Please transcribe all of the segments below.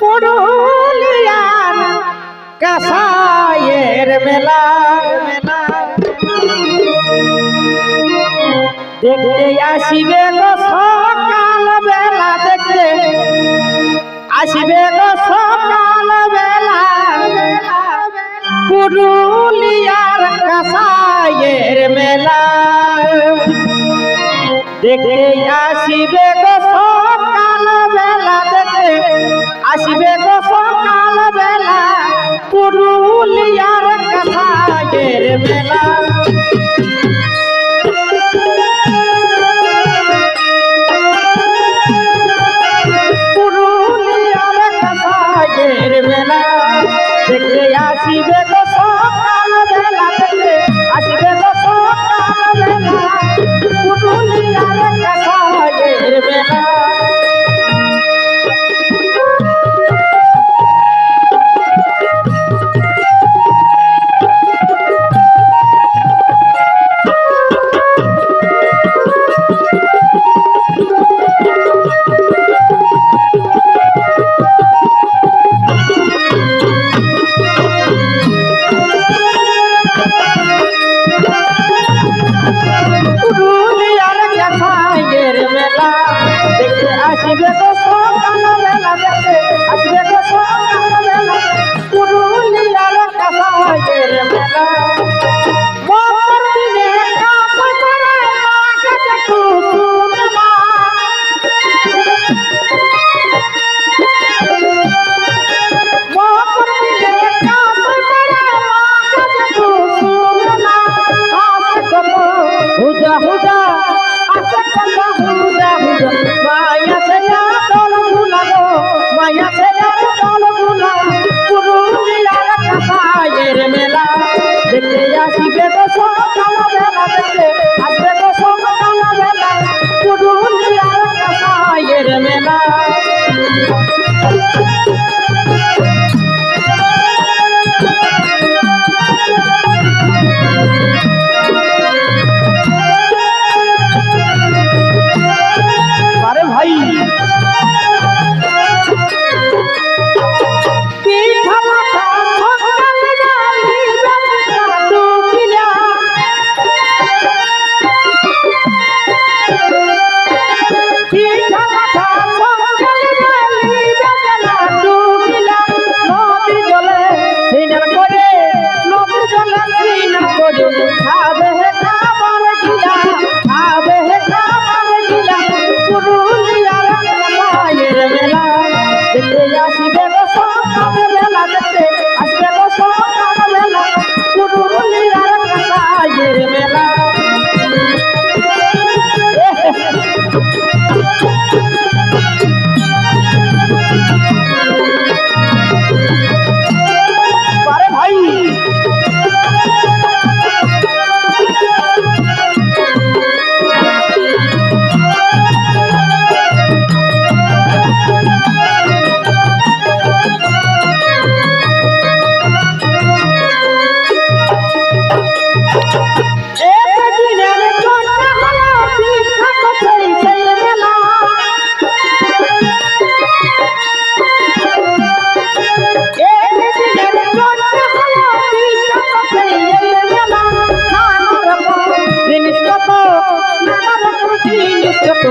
পুরুলিয়ার কাসায়ের মেলা। মেলা দেখতে আসিবে গো সকাল বেলা দেখতে আসিবে গো সকাল বেলা পুরুলিয়ার কাসায়ের মেলা। দেখতে আসিবে গো সকাল বেলা দেখতে আসিবে সকাল বেলা? হুজা হুজা হুজা হুজা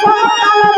somos